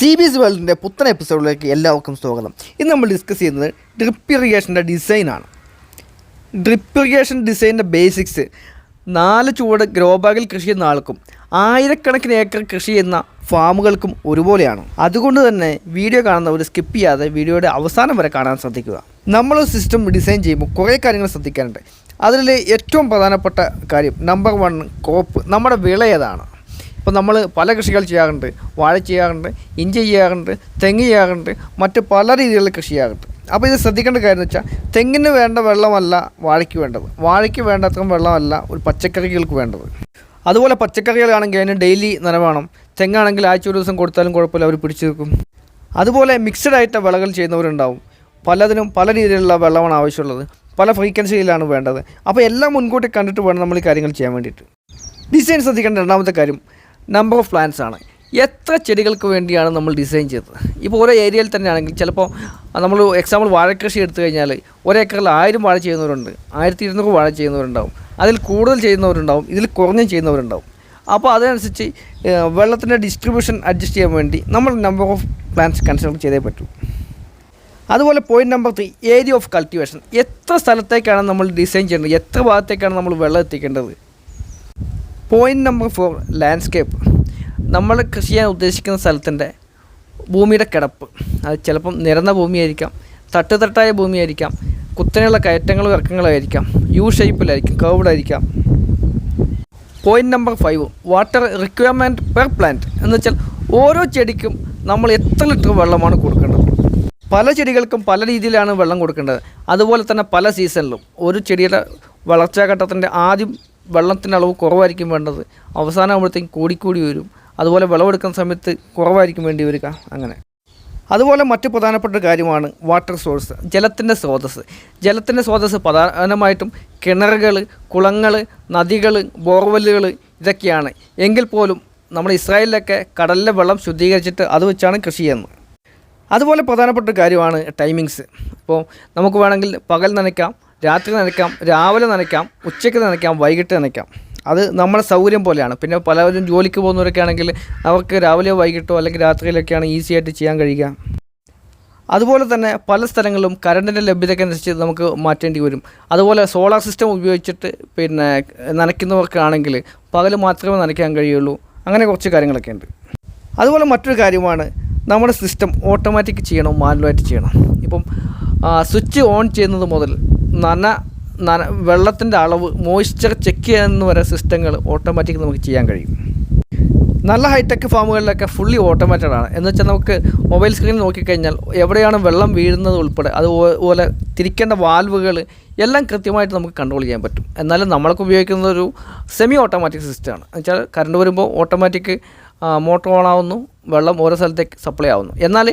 C B S വേൾഡിന്റെ പുത്തൻ എപ്പിസോഡിലേക്ക് എല്ലാവർക്കും സ്വാഗതം. ഇന്ന് നമ്മൾ ഡിസ്കസ് ചെയ്യുന്നത് ഡ്രിപ്പ് ഇറിഗേഷന്റെ ഡിസൈനാണ് ഡ്രിപ്പ് ഇറിഗേഷൻ ഡിസൈനിന്റെ ബേസിക്സ് നാല് ചുവട് ഗ്രോ ബാഗിൽ കൃഷി ചെയ്യുന്ന ആൾക്കും ആയിരക്കണക്കിന് ഏക്കർ കൃഷി ചെയ്യുന്ന ഫാമുകൾക്കും ഒരുപോലെയാണ്. അതുകൊണ്ട് തന്നെ വീഡിയോ കാണുന്നവർ സ്കിപ്പ് ചെയ്യാതെ വീഡിയോയുടെ അവസാനം വരെ കാണാൻ ശ്രദ്ധിക്കുക. നമ്മൾ സിസ്റ്റം ഡിസൈൻ ചെയ്യുമ്പോൾ കുറേ കാര്യങ്ങൾ ശ്രദ്ധിക്കാനുണ്ട്. അതിൽ ഏറ്റവും പ്രധാനപ്പെട്ട കാര്യം നമ്പർ വൺ കോപ്പ് നമ്മുടെ വിള ഏതാണ്? ഇപ്പോൾ നമ്മൾ പല കൃഷികൾ ചെയ്യാറുണ്ട്. വാഴ ചെയ്യാറുണ്ട് ഇഞ്ചി ചെയ്യാറുണ്ട് തെങ്ങ് ചെയ്യാറുണ്ട് മറ്റ് പല രീതിയിലുള്ള കൃഷി ചെയ്യാറുണ്ട്. അപ്പോൾ ഇത് ശ്രദ്ധിക്കേണ്ട കാര്യം വെച്ചാൽ തെങ്ങിന് വേണ്ട വെള്ളമല്ല വാഴയ്ക്ക് വേണ്ടത്. വാഴയ്ക്ക് വേണ്ടത്ര വെള്ളമല്ല ഒരു പച്ചക്കറികൾക്ക് വേണ്ടത്. അതുപോലെ പച്ചക്കറികളാണെങ്കിൽ അതിന് ഡെയിലി നനവേണം തെങ്ങാണെങ്കിൽ ആഴ്ച ഒരു ദിവസം കൊടുത്താലും കുഴപ്പമില്ല അവർ പിടിച്ചു നിൽക്കും. അതുപോലെ മിക്സഡ് ആയിട്ട് വിളകൾ ചെയ്യുന്നവരുണ്ടാവും. പലതിനും പല രീതിയിലുള്ള വെള്ളമാണ് ആവശ്യമുള്ളത്. പല ഫ്രീക്വൻസിയിലാണ് വേണ്ടത്. അപ്പോൾ എല്ലാം മുൻകൂട്ടി കണ്ടിട്ട് വേണം നമ്മൾ ഈ കാര്യങ്ങൾ ചെയ്യാൻ വേണ്ടിയിട്ട്. ഡിസൈൻ ശ്രദ്ധിക്കേണ്ട രണ്ടാമത്തെ കാര്യം. നമ്പർ ഓഫ് പ്ലാന്റ്സ് ആണ്. എത്ര ചെടികൾക്ക് വേണ്ടിയാണ് നമ്മൾ ഡിസൈൻ ചെയ്തത്? ഇപ്പോൾ ഓരോ ഏരിയയിൽ തന്നെയാണെങ്കിൽ ചിലപ്പോൾ നമ്മൾ എക്സാമ്പിൾ വാഴക്കൃഷി എടുത്തു കഴിഞ്ഞാൽ ഒരേക്കറിൽ ആയിരം വാഴ ചെയ്യുന്നവരുണ്ട് ആയിരത്തി ഇരുന്നൂറ് വാഴ ചെയ്യുന്നവരുണ്ടാവും. അതിൽ കൂടുതൽ ചെയ്യുന്നവരുണ്ടാവും ഇതിൽ കുറഞ്ഞും ചെയ്യുന്നവരുണ്ടാവും. അപ്പോൾ അതനുസരിച്ച് ഏഹ്, വെള്ളത്തിന്റെ ഡിസ്ട്രിബ്യൂഷൻ അഡ്ജസ്റ്റ് ചെയ്യാൻ വേണ്ടി നമ്മൾ നമ്പർ ഓഫ് പ്ലാന്റ്സ് കൺസിഡർ ചെയ്തേ പറ്റൂ. അതുപോലെ point number three area of cultivation എത്ര സ്ഥലത്തേക്കാണ് നമ്മൾ ഡിസൈൻ ചെയ്യേണ്ടത്? എത്ര ഭാഗത്തേക്കാണ് നമ്മൾ വെള്ളം എത്തിക്കേണ്ടത്? പോയിന്റ് നമ്പർ ഫോർ ലാൻഡ്സ്കേപ്പ് നമ്മൾ കൃഷി ചെയ്യാൻ ഉദ്ദേശിക്കുന്ന സ്ഥലത്തിന്റെ ഭൂമിയുടെ കിടപ്പ്. അത് ചിലപ്പം നിരന്ന ഭൂമിയായിരിക്കാം തട്ടുതട്ടായ ഭൂമിയായിരിക്കാം കുത്തനെയുള്ള കയറ്റങ്ങളും ഇറക്കങ്ങളും ഇറക്കങ്ങളായിരിക്കാം യു ഷേപ്പിലായിരിക്കും കർവ്ഡായിരിക്കാം point number five water requirement per plant എന്ന് വെച്ചാൽ ഓരോ ചെടിക്കും നമ്മൾ എത്ര ലിറ്റർ വെള്ളമാണ് കൊടുക്കേണ്ടത്? പല ചെടികൾക്കും പല രീതിയിലാണ് വെള്ളം കൊടുക്കേണ്ടത്. അതുപോലെ തന്നെ പല സീസണിലും ഒരു ചെടിയുടെ വളർച്ചാ വളർച്ചാഘട്ടത്തിന്റെ ആദ്യം വെള്ളത്തിന്റെ അളവ് കുറവായിരിക്കും വേണ്ടത്. അവസാനമാകുമ്പോഴത്തേക്കും കൂടിക്കൂടി വരും. അതുപോലെ വിളവെടുക്കുന്ന സമയത്ത് കുറവായിരിക്കും വേണ്ടി വരിക. അങ്ങനെ. അതുപോലെ മറ്റു പ്രധാനപ്പെട്ട കാര്യമാണ് വാട്ടർ സോഴ്സ് ജലത്തിന്റെ സ്രോതസ്സ്. ജലത്തിന്റെ സ്രോതസ്സ് പ്രധാനമായിട്ടും കിണറുകൾ കുളങ്ങൾ നദികൾ ബോർവെല്ലുകൾ ഇതൊക്കെയാണ്. എങ്കിൽ പോലും നമ്മൾ ഇസ്രായേലിലൊക്കെ കടലിലെ വെള്ളം ശുദ്ധീകരിച്ചിട്ട് അത് വെച്ചാണ് കൃഷി ചെയ്യുന്നത്. അതുപോലെ പ്രധാനപ്പെട്ട കാര്യമാണ് ടൈമിങ്സ് ഇപ്പോൾ നമുക്ക് വേണമെങ്കിൽ പകൽ നനയ്ക്കാം രാത്രി നനയ്ക്കാം രാവിലെ നനയ്ക്കാം ഉച്ചയ്ക്ക് നനയ്ക്കാം വൈകിട്ട് നനയ്ക്കാം. അത് നമ്മുടെ സൗകര്യം പോലെയാണ്. പിന്നെ പലവരും ജോലിക്ക് പോകുന്നവരൊക്കെ ആണെങ്കിൽ അവർക്ക് രാവിലെയോ വൈകിട്ടോ അല്ലെങ്കിൽ രാത്രിയിലൊക്കെയാണ് ഈസി ആയിട്ട് ചെയ്യാൻ കഴിയുക. അതുപോലെ തന്നെ പല സ്ഥലങ്ങളിലും കറണ്ടിന്റെ ലഭ്യതയ്ക്കനുസരിച്ച് നമുക്ക് മാറ്റേണ്ടി വരും. അതുപോലെ സോളാർ സിസ്റ്റം ഉപയോഗിച്ചിട്ട് പിന്നെ നനയ്ക്കുന്നവർക്കാണെങ്കിൽ പകൽ മാത്രമേ നനയ്ക്കാൻ കഴിയുള്ളൂ. അങ്ങനെ കുറച്ച് കാര്യങ്ങളൊക്കെ ഉണ്ട്. അതുപോലെ മറ്റൊരു കാര്യമാണ് നമ്മുടെ സിസ്റ്റം ഓട്ടോമാറ്റിക് ചെയ്യണം മാനുവലായിട്ട് ചെയ്യണം. ഇപ്പം സ്വിച്ച് ഓൺ ചെയ്യുന്നത് മുതൽ നന നന വെള്ളത്തിന്റെ അളവ് മോയ്സ്ചർ ചെക്ക് ചെയ്യാമെന്ന് വരെ സിസ്റ്റങ്ങൾ ഓട്ടോമാറ്റിക് നമുക്ക് ചെയ്യാൻ കഴിയും. നല്ല ഹൈടെക് ഫാമുകളിലൊക്കെ ഫുള്ളി ഓട്ടോമാറ്റഡ് ആണ്. എന്ന് വെച്ചാൽ നമുക്ക് മൊബൈൽ സ്ക്രീൻ നോക്കിക്കഴിഞ്ഞാൽ എവിടെയാണ് വെള്ളം വീഴുന്നത് ഉൾപ്പെടെ അതുപോലെ തിരിക്കേണ്ട വാൽവുകൾ എല്ലാം കൃത്യമായിട്ട് നമുക്ക് കൺട്രോൾ ചെയ്യാൻ പറ്റും. എന്നാലും നമ്മൾക്ക് ഉപയോഗിക്കുന്നത് ഒരു സെമി ഓട്ടോമാറ്റിക് സിസ്റ്റമാണ് എന്ന് വെച്ചാൽ കറണ്ട് വരുമ്പോൾ ഓട്ടോമാറ്റിക് മോട്ടോർ ഓൺ ആവുന്നു വെള്ളം ഓരോ സ്ഥലത്തേക്ക് സപ്ലൈ ആവുന്നു. എന്നാൽ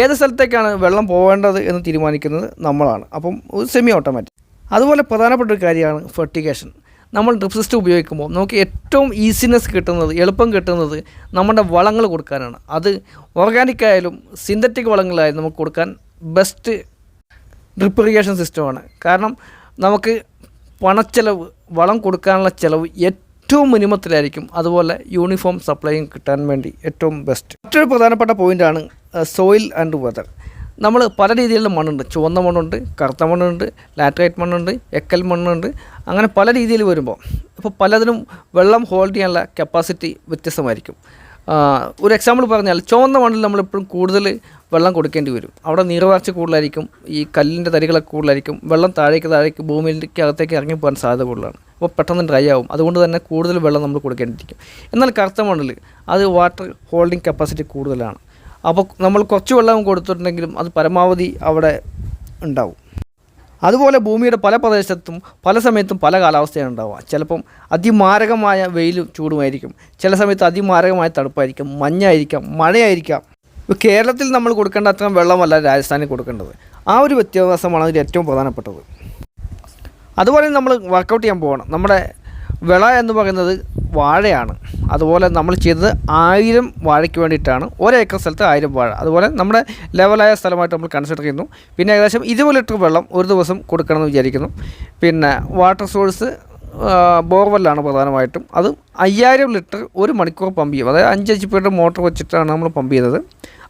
ഏത് സ്ഥലത്തേക്കാണ് വെള്ളം പോകേണ്ടത് എന്ന് തീരുമാനിക്കുന്നത് നമ്മളാണ്. അപ്പം ഒരു സെമി ഓട്ടോമാറ്റിക് അതുപോലെ പ്രധാനപ്പെട്ട ഒരു കാര്യമാണ് ഫെർട്ടിഗേഷൻ നമ്മൾ ഡ്രിപ്പ് സിസ്റ്റം ഉപയോഗിക്കുമ്പോൾ നമുക്ക് ഏറ്റവും ഈസിനെസ് കിട്ടുന്നത് എളുപ്പം കിട്ടുന്നത് നമ്മുടെ വളങ്ങൾ കൊടുക്കാനാണ്. അത് ഓർഗാനിക് ആയാലും സിന്തറ്റിക് വളങ്ങളായാലും നമുക്ക് കൊടുക്കാൻ ബെസ്റ്റ് ഡ്രിപ്പ് ഇറിഗേഷൻ സിസ്റ്റമാണ് കാരണം നമുക്ക് പണച്ചെലവ് വളം കൊടുക്കാനുള്ള ചിലവ് ഏറ്റവും മിനിമത്തിലായിരിക്കും അതുപോലെ യൂണിഫോം സപ്ലൈയും കിട്ടാൻ വേണ്ടി ഏറ്റവും ബെസ്റ്റ് മറ്റൊരു പ്രധാനപ്പെട്ട പോയിന്റാണ് സോയിൽ ആൻഡ് വെതർ നമ്മൾ പല രീതിയിലുള്ള മണ്ണുണ്ട്. ചുവന്ന മണ്ണുണ്ട് കറുത്ത മണ്ണുണ്ട് ലാറ്ററൈറ്റ് മണ്ണുണ്ട് എക്കൽ മണ്ണുണ്ട് അങ്ങനെ പല രീതിയിൽ വരുമ്പോൾ ഇപ്പോൾ പലതിനും വെള്ളം ഹോൾഡ് ചെയ്യാനുള്ള കപ്പാസിറ്റി വ്യത്യസ്തമായിരിക്കും. ഒരു എക്സാമ്പിൾ പറഞ്ഞാൽ ചുവന്ന മണ്ണിൽ നമ്മളെപ്പോഴും കൂടുതൽ വെള്ളം കൊടുക്കേണ്ടി വരും. അവിടെ നീർവാർച്ച കൂടുതലായിരിക്കും ഈ കല്ലിന്റെ തരികളൊക്കെ കൂടുതലായിരിക്കും വെള്ളം താഴേക്ക് താഴേക്ക് ഭൂമിയിലേക്ക് അകത്തേക്ക് ഇറങ്ങി പോകാൻ സാധ്യത കൂടുതലാണ്. അപ്പോൾ പെട്ടെന്ന് ഡ്രൈ ആവും. അതുകൊണ്ട് തന്നെ കൂടുതൽ വെള്ളം നമ്മൾ കൊടുക്കേണ്ടിയിരിക്കും. എന്നാൽ കറുത്ത മണ്ണിൽ അത് വാട്ടർ ഹോൾഡിംഗ് കപ്പാസിറ്റി കൂടുതലാണ്. അപ്പോൾ നമ്മൾ കുറച്ച് വെള്ളം കൊടുത്തിട്ടുണ്ടെങ്കിലും അത് പരമാവധി അവിടെ ഉണ്ടാവും. അതുപോലെ ഭൂമിയുടെ പല പ്രദേശത്തും പല സമയത്തും പല കാലാവസ്ഥയാണ് ഉണ്ടാവുക. ചിലപ്പം അതിമാരകമായ വെയിലും ചൂടുമായിരിക്കും. ചില സമയത്ത് അതിമാരകമായ തണുപ്പായിരിക്കും. മഞ്ഞായിരിക്കാം മഴയായിരിക്കാം. കേരളത്തിൽ നമ്മൾ കൊടുക്കേണ്ട അത്രയും വെള്ളമല്ല രാജസ്ഥാനിൽ കൊടുക്കേണ്ടത്. ആ ഒരു വ്യത്യാസമാണ് അതിൽ ഏറ്റവും പ്രധാനപ്പെട്ടത്. അതുപോലെ നമ്മൾ വർക്കൗട്ട് ചെയ്യാൻ പോകണം നമ്മുടെ വിള എന്ന് പറയുന്നത് വാഴയാണ്. അതുപോലെ നമ്മൾ ചെയ്തത് ആയിരം വാഴയ്ക്ക് വേണ്ടിയിട്ടാണ്. ഒരേക്കർ സ്ഥലത്ത് ആയിരം വാഴ. അതുപോലെ നമ്മുടെ ലെവലായ സ്ഥലമായിട്ട് നമ്മൾ കൺസിഡർ ചെയ്യുന്നു. പിന്നെ ഏകദേശം ഇരുപത് ലിറ്റർ വെള്ളം ഒരു ദിവസം കൊടുക്കണമെന്ന് വിചാരിക്കുന്നു. പിന്നെ വാട്ടർ സോഴ്സ് ബോർവെല്ലാണ് പ്രധാനമായിട്ടും. അത് അയ്യായിരം ലിറ്റർ ഒരു മണിക്കൂർ പമ്പ് ചെയ്യും. അതായത് അഞ്ച് എച്ച് പിയുടെ മോട്ടർ വെച്ചിട്ടാണ് നമ്മൾ പമ്പ് ചെയ്തത്.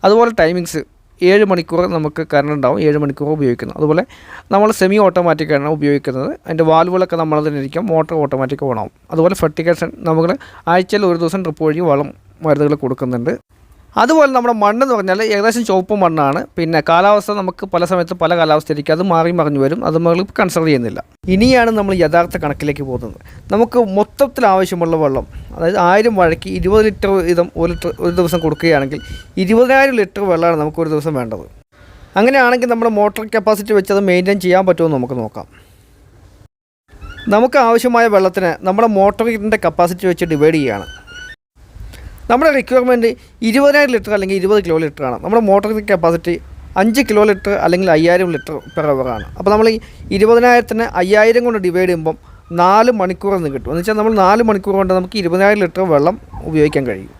അതുപോലെ ടൈമിങ്സ് ഏഴ് മണിക്കൂർ നമുക്ക് കറണ്ട് ഉണ്ടാവും ഏഴ് മണിക്കൂർ ഉപയോഗിക്കുന്നു. അതുപോലെ നമ്മൾ സെമി ഓട്ടോമാറ്റിക്കാണ് ഉപയോഗിക്കുന്നത്. അതിന്റെ വാൽവുകളൊക്കെ നമ്മൾ തന്നെ ഇരിക്കും. മോട്ടർ ഓട്ടോമാറ്റിക് ഓണാവും അതുപോലെ ഫെർട്ടിക്കേഷൻ നമുക്ക് ആഴ്ചയിൽ ഒരു ദിവസം ട്രിപ്പ് വഴി വളം മരുന്നുകൾ കൊടുക്കുന്നുണ്ട്. അതുപോലെ നമ്മുടെ മണ്ണെന്ന് പറഞ്ഞാൽ ഏകദേശം ചുവപ്പ് മണ്ണാണ്. പിന്നെ കാലാവസ്ഥ നമുക്ക് പല സമയത്ത് പല കാലാവസ്ഥയിലേക്ക് അത് മാറി മറിഞ്ഞു വരും. അത് നമ്മൾ കൺസിഡർ ചെയ്യുന്നില്ല. ഇനിയാണ് നമ്മൾ യഥാർത്ഥ കണക്കിലേക്ക് പോകുന്നത്. നമുക്ക് മൊത്തത്തിൽ ആവശ്യമുള്ള വെള്ളം അതായത് ആയിരം വഴക്ക് ഇരുപത് ലിറ്റർ വീതം ഒരു ലിറ്റർ ഒരു ദിവസം കൊടുക്കുകയാണെങ്കിൽ ഇരുപതിനായിരം ലിറ്റർ വെള്ളമാണ് നമുക്ക് ഒരു ദിവസം വേണ്ടത്. അങ്ങനെയാണെങ്കിൽ നമ്മുടെ മോട്ടോർ കപ്പാസിറ്റി വെച്ച് അത് മെയിന്റെയിൻ ചെയ്യാൻ പറ്റുമെന്ന് നമുക്ക് നോക്കാം. നമുക്ക് ആവശ്യമായ വെള്ളത്തിന് നമ്മുടെ മോട്ടോറിന്റെ കപ്പാസിറ്റി വെച്ച് ഡിവൈഡ് ചെയ്യുകയാണ് നമ്മുടെ റിക്വയർമെന്റ് ഇരുപതിനായിരം ലിറ്റർ അല്ലെങ്കിൽ ഇരുപത് കിലോ ലിറ്റർ ആണ്. നമ്മുടെ മോട്ടോർ കപ്പാസിറ്റി അഞ്ച് കിലോ ലിറ്റർ അല്ലെങ്കിൽ അയ്യായിരം ലിറ്റർ പെർ ആണ്. അപ്പോൾ നമ്മൾ ഈ ഇരുപതിനായിരത്തിന് അയ്യായിരം കൊണ്ട് ഡിവൈഡ് ചെയ്യുമ്പം നാല് മണിക്കൂർ എന്ന് കിട്ടും. എന്ന് വെച്ചാൽ നമ്മൾ നാല് മണിക്കൂർ കൊണ്ട് നമുക്ക് ഇരുപതിനായിരം ലിറ്റർ വെള്ളം ഉപയോഗിക്കാൻ കഴിയും.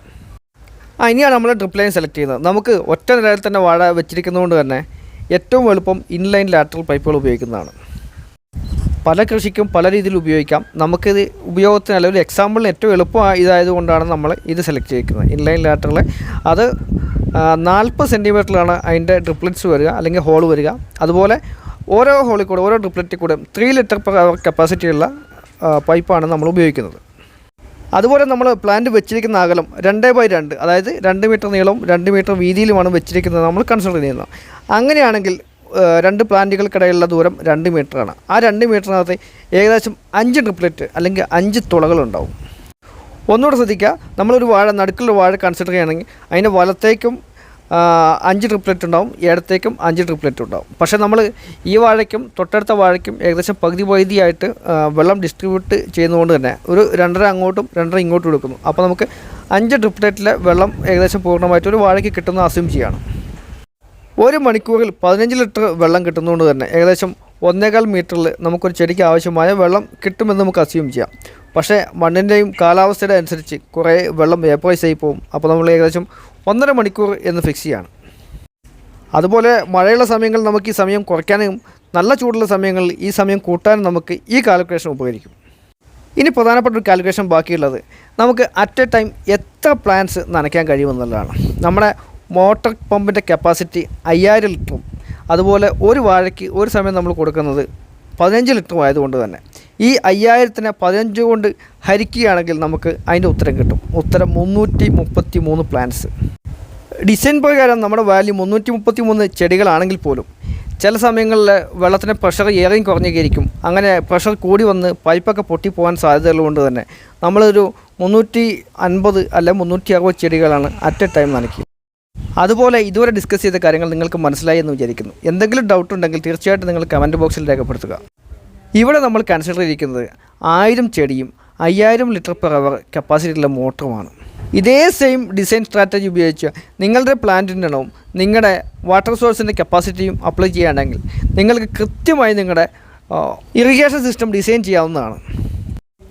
ആ ഇനിയാണ് നമ്മൾ ഡ്രിപ്പ് ലൈൻ സെലക്ട് ചെയ്യുന്നത്. നമുക്ക് ഒറ്റ നിലയിൽ തന്നെ വാഴ വെച്ചിരിക്കുന്നതുകൊണ്ട് തന്നെ ഏറ്റവും എളുപ്പം ഇൻലൈൻ ലാറ്ററൽ പൈപ്പുകൾ ഉപയോഗിക്കുന്നതാണ്. പല കൃഷിക്കും പല രീതിയിൽ ഉപയോഗിക്കാം. നമുക്കിത് ഉപയോഗത്തിന് ഒരു എക്സാമ്പിളിന് ഏറ്റവും എളുപ്പം ഇതായത് കൊണ്ടാണ് നമ്മൾ ഇത് സെലക്ട് ചെയ്തിരിക്കുന്നത്. ഇൻലൈൻ ലാറ്ററിൽ അത് നാൽപ്പത് സെന്റിമീറ്ററിലാണ് അതിന്റെ ഡ്രിപ്ലെറ്റ്സ് വരിക അല്ലെങ്കിൽ ഹോൾ വരിക. അതുപോലെ ഓരോ ഹോളിൽ കൂടെ ഓരോ ഡ്രിപ്ലെറ്റിൽ കൂടെ ത്രീ ലിറ്റർ കപ്പാസിറ്റിയുള്ള പൈപ്പാണ് നമ്മൾ ഉപയോഗിക്കുന്നത്. അതുപോലെ നമ്മൾ പ്ലാന്റ് വെച്ചിരിക്കുന്ന അകലം രണ്ട് ബൈ രണ്ട് അതായത് രണ്ട് മീറ്റർ നീളവും രണ്ട് മീറ്റർ വീതിയിലുമാണ് വെച്ചിരിക്കുന്നത് നമ്മൾ കൺസിഡർ ചെയ്യുന്നത്. അങ്ങനെയാണെങ്കിൽ രണ്ട് പ്ലാന്റുകൾക്കിടയിലുള്ള ദൂരം രണ്ട് മീറ്ററാണ്. ആ രണ്ട് മീറ്ററിനകത്ത് ഏകദേശം അഞ്ച് ട്രിപ്ലെറ്റ് അല്ലെങ്കിൽ അഞ്ച് തുളകളുണ്ടാവും. ഒന്നുകൂടെ ശ്രദ്ധിക്കുക നമ്മളൊരു വാഴ നടുക്കുള്ള വാഴ കൺസിഡർ ചെയ്യുകയാണെങ്കിൽ അതിന്റെ വലത്തേക്കും അഞ്ച് ട്രിപ്ലെറ്റ് ഉണ്ടാവും ഇടത്തേക്കും അഞ്ച് ട്രിപ്ലെറ്റ് ഉണ്ടാവും. പക്ഷേ നമ്മൾ ഈ വാഴയ്ക്കും തൊട്ടടുത്ത വാഴയ്ക്കും ഏകദേശം പകുതി പകുതിയായിട്ട് വെള്ളം ഡിസ്ട്രിബ്യൂട്ട് ചെയ്യുന്നതുകൊണ്ട് തന്നെ ഒരു രണ്ടര അങ്ങോട്ടും രണ്ടര ഇങ്ങോട്ടും എടുക്കുന്നു. അപ്പോൾ നമുക്ക് അഞ്ച് ട്രിപ്ലെറ്റിലെ വെള്ളം ഏകദേശം പൂർണമായിട്ട് ഒരു വാഴയ്ക്ക് കിട്ടുന്ന അസ്യൂം ചെയ്യണം ഒരു മണിക്കൂറിൽ പതിനഞ്ച് ലിറ്റർ വെള്ളം കിട്ടുന്നതുകൊണ്ട് തന്നെ ഏകദേശം ഒന്നേകാൽ മീറ്ററിൽ നമുക്കൊരു ചെടിക്ക് ആവശ്യമായ വെള്ളം കിട്ടുമെന്ന് നമുക്ക് അസ്യൂം ചെയ്യാം. പക്ഷേ മണ്ണിന്റെയും കാലാവസ്ഥയുടെ അനുസരിച്ച് കുറേ വെള്ളം വേപ്പറൈസ് ആയി പോകും. അപ്പോൾ നമ്മൾ ഏകദേശം ഒന്നര മണിക്കൂർ എന്ന് ഫിക്സ് ചെയ്യാണ്. അതുപോലെ മഴയുള്ള സമയങ്ങളിൽ നമുക്ക് ഈ സമയം കുറയ്ക്കാനും നല്ല ചൂടുള്ള സമയങ്ങളിൽ ഈ സമയം കൂട്ടാനും നമുക്ക് ഈ കാൽക്കുലേഷൻ ഉപകരിക്കും. ഇനി പ്രധാനപ്പെട്ട ഒരു കാൽക്കുലേഷൻ ബാക്കിയുള്ളത് നമുക്ക് അറ്റ് എ ടൈം എത്ര പ്ലാന്റ്സ് നനയ്ക്കാൻ കഴിയുമെന്നുള്ളതാണ്. നമ്മുടെ മോട്ടർ പമ്പിന്റെ കപ്പാസിറ്റി അയ്യായിരം ലിറ്ററും അതുപോലെ ഒരു വാഴയ്ക്ക് ഒരു സമയം നമ്മൾ കൊടുക്കുന്നത് പതിനഞ്ച് ലിറ്ററും ആയതുകൊണ്ട് തന്നെ. ഈ അയ്യായിരത്തിനെ പതിനഞ്ച് കൊണ്ട് ഹരിക്കുകയാണെങ്കിൽ നമുക്ക് അതിന്റെ ഉത്തരം കിട്ടും. ഉത്തരം മുന്നൂറ്റി മുപ്പത്തി മൂന്ന് പ്ലാന്റ്സ് ഡിസൈൻ പ്രകാരം നമ്മുടെ വാല്യൂ മുന്നൂറ്റി മുപ്പത്തി മൂന്ന് ചെടികളാണെങ്കിൽ പോലും ചില സമയങ്ങളിൽ വെള്ളത്തിന്റെ പ്രഷർ ഏറെയും കുറഞ്ഞേയിരിക്കും അങ്ങനെ പ്രഷർ കൂടി വന്ന് പൈപ്പൊക്കെ പൊട്ടിപ്പോകാൻ സാധ്യതയുള്ളതുകൊണ്ട് തന്നെ നമ്മളൊരു മുന്നൂറ്റി അൻപത് അല്ല മുന്നൂറ്റി അറുപത് ചെടികളാണ് അറ്റ് എ ടൈം നനയ്ക്കുക. അതുപോലെ ഇതുവരെ ഡിസ്കസ് ചെയ്ത കാര്യങ്ങൾ നിങ്ങൾക്ക് മനസ്സിലായി എന്ന് വിചാരിക്കുന്നു. എന്തെങ്കിലും ഡൗട്ട് ഉണ്ടെങ്കിൽ തീർച്ചയായിട്ടും നിങ്ങൾ കമന്റ് ബോക്സിൽ രേഖപ്പെടുത്തുക. ഇവിടെ നമ്മൾ കൺസിഡർ ചെയ്തിരിക്കുന്നത് ആയിരം ചെടിയും അയ്യായിരം ലിറ്റർ പെർ അവർ കപ്പാസിറ്റിയുള്ള മോട്ടറുമാണ് ഇതേ സെയിം ഡിസൈൻ സ്ട്രാറ്റജി ഉപയോഗിച്ച് നിങ്ങളുടെ പ്ലാന്റിന്റെ എണ്ണവും നിങ്ങളുടെ വാട്ടർ സോഴ്സിന്റെ കപ്പാസിറ്റിയും അപ്ലൈ ചെയ്യുകയാണെങ്കിൽ നിങ്ങൾക്ക് കൃത്യമായി നിങ്ങളുടെ ഇറിഗേഷൻ സിസ്റ്റം ഡിസൈൻ ചെയ്യാവുന്നതാണ്.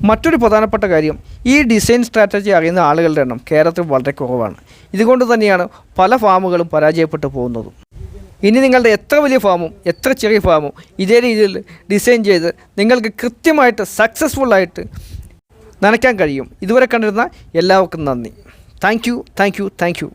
മറ്റൊരു പ്രധാനപ്പെട്ട കാര്യം ഈ ഡിസൈൻ സ്ട്രാറ്റജി അറിയുന്ന ആളുകളുടെ എണ്ണം കേരളത്തിൽ വളരെ കുറവാണ്. ഇതുകൊണ്ട് തന്നെയാണ് പല ഫാമുകളും പരാജയപ്പെട്ടു പോകുന്നതും. ഇനി നിങ്ങളുടെ എത്ര വലിയ ഫാമും എത്ര ചെറിയ ഫാമും ഇതേ രീതിയിൽ ഡിസൈൻ ചെയ്ത് നിങ്ങൾക്ക് കൃത്യമായിട്ട് സക്സസ്ഫുള്ളായിട്ട് നനയ്ക്കാൻ കഴിയും. ഇതുവരെ കണ്ടിരുന്ന എല്ലാവർക്കും നന്ദി. Thank you thank you thank you